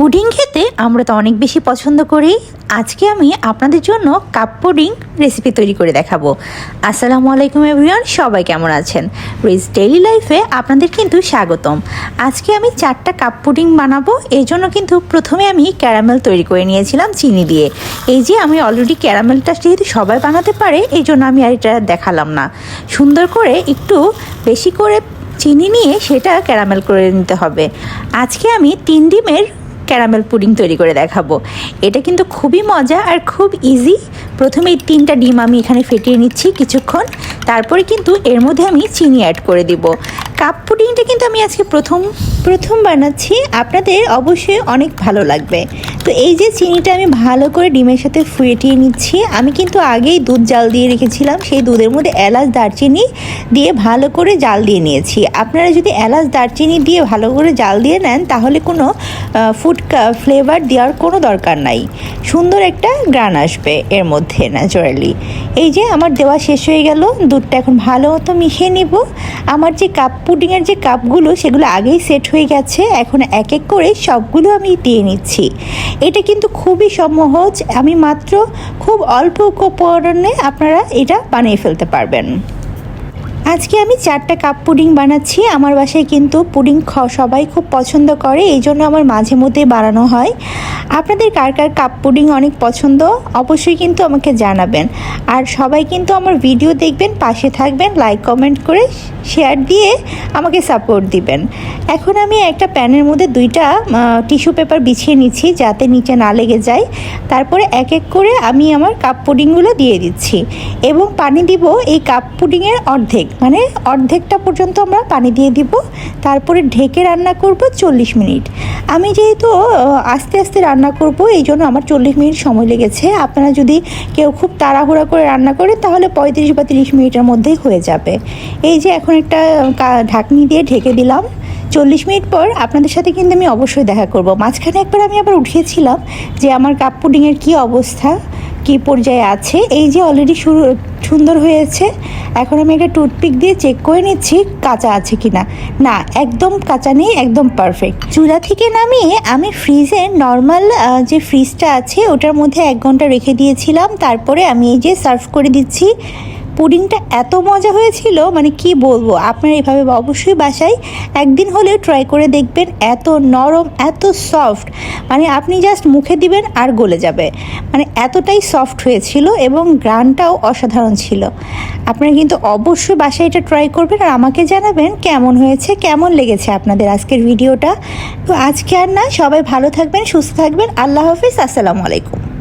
Pudding খেতে আমরা তো অনেক বেশি পছন্দ করি। আজকে আমি আপনাদের জন্য কাপ পুডিং রেসিপি তৈরি করে দেখাবো। আসসালামু আলাইকুম এভরিওয়ান সবাই কেমন আছেন? রিজ ডেইলি লাইফে আপনাদের কিন্তু স্বাগতম। আজকে আমি চারটা কাপ পুডিং বানাবো এই জন্য কিন্তু প্রথমে আমি ক্যারামেল তৈরি করে নিয়েছিলাম চিনি দিয়ে। এই যে আমি অলরেডি ক্যারামেলটা যেহেতু সবাই বানাতে পারে, এই জন্য আমি আর এটা দেখালাম না। সুন্দর করে একটু বেশি করে চিনি নিয়ে সেটা ক্যারামেল করে নিতে হবে। আজকে আমি তিন ডিমের ক্যারামেল পুডিং তৈরি করে দেখাবো। এটা কিন্তু খুবই মজা আর খুব ইজি প্রথমে তিনটা ডিম আমি এখানে ফেটিয়ে নিচ্ছি কিছুক্ষণ। তারপরে কিন্তু এর মধ্যে আমি চিনি অ্যাড করে দিব। কাপ পুডিংটা কিন্তু আমি আজকে প্রথম প্রথম বানাচ্ছি। আপনাদের অবশ্যই অনেক ভালো লাগবে। তো এই যে চিনিটা আমি ভালো করে ডিমের সাথে ফুটিয়ে নিচ্ছি, আমি কিন্তু আগেই দুধ জাল দিয়ে রেখেছিলাম। সেই দুধের মধ্যে এলাচ, দারচিনি দিয়ে ভালো করে জাল দিয়ে নিয়েছি। আপনারা যদি এলাচ, দারচিনি দিয়ে ভালো করে জাল দিয়ে নেন, তাহলে কোনো ফুড ফ্লেভার দেওয়ার কোনো দরকার নাই। সুন্দর একটা গ্রান আসবে এর মধ্যে ন্যাচারালি এই যে আমার দেওয়া শেষ হয়ে গেল, দুধটা এখন ভালো মতো মিশিয়ে নিব। আমার যে কাপ পুডিংয়ের যে কাপগুলো সেগুলো আগেই সেট হয়ে গেছে। এখন এক এক করে সবগুলো আমি দিয়ে নিচ্ছি। এটা কিন্তু খুবই সহজ। আমি মাত্র খুব অল্প উপকরণে আপনারা এটা বানিয়ে ফেলতে পারবেন। আজকে আমি চারটা কাপ পুডিং বানাচ্ছি। আমার বাসায় কিন্তু পুডিং সবাই খুব পছন্দ করে, এই জন্য আমার মাঝে মধ্যে বানানো হয়। আপনাদের কার কার কাপ পুডিং অনেক পছন্দ, অবশ্যই কিন্তু আমাকে জানাবেন। আর সবাই কিন্তু আমার ভিডিও দেখবেন, পাশে থাকবেন লাইক কমেন্ট করে শেয়ার দিয়ে আমাকে সাপোর্ট দিবেন। এখন আমি একটা প্যানের মধ্যে দুইটা টিস্যু পেপার বিছিয়ে নিচ্ছি যাতে নিচে না লেগে যায়। তারপরে এক এক করে আমি আমার কাপ পুডিংগুলো দিয়ে দিচ্ছি। এবং পানি দিব এই কাপ পুডিংয়ের অর্ধেক। মানে অর্ধেকটা পর্যন্ত আমরা পানি দিয়ে দিব। তারপরে ঢেকে রান্না করব চল্লিশ মিনিট। আমি যেহেতু আস্তে আস্তে রান্না করব, এই জন্য আমার চল্লিশ মিনিট সময় লেগেছে। আপনারা যদি কেউ খুব তাড়াহুড়া করে রান্না করে তাহলে পঁয়ত্রিশ বা তিরিশ মিনিটের মধ্যেই হয়ে যাবে। এই যে এখন একটা ঢাকনি দিয়ে ঢেকে দিলাম। চল্লিশ মিনিট পর আপনাদের সাথে কিন্তু আমি অবশ্যই দেখা করব। মাঝখানে একবার আমি আবার উঠিয়েছিলাম যে আমার কাপ পুডিংয়ের কী অবস্থা। কী পর্যায়ে আছে? এই যে অলরেডি শুরু, সুন্দর হয়েছে। এখন আমি একটা টুথপিক দিয়ে চেক করে নিচ্ছি কাঁচা আছে কি না না একদম কাঁচা নেই, একদম পারফেক্ট চুলা থেকে নামিয়ে আমি ফ্রিজে নর্মাল যে ফ্রিজটা আছে, ওটার মধ্যে এক ঘণ্টা রেখে দিয়েছিলাম। তারপরে আমি এই যে সার্ভ করে দিচ্ছি। পুডিংটা এত মজা হয়েছিল মানে কি বলব? আপনারা এভাবে অবশ্যই বাসায় একদিন হলেও ট্রাই করে দেখবেন এত নরম, এত সফট মানে আপনি জাস্ট মুখে দিবেন আর গলে যাবে। মানে এতটাই সফট হয়েছিল এবং গ্রানটাও অসাধারণ ছিল। আপনারা কিন্তু অবশ্যই বাসায় এটা ট্রাই করবেন আর আমাকে জানাবেন কেমন হয়েছে, কেমন লেগেছে আপনাদের আজকের ভিডিওটা। তো আজকে আর না, সবাই ভালো থাকবেন, সুস্থ থাকবেন। আল্লাহ হাফিজ, আসসালামু আলাইকুম।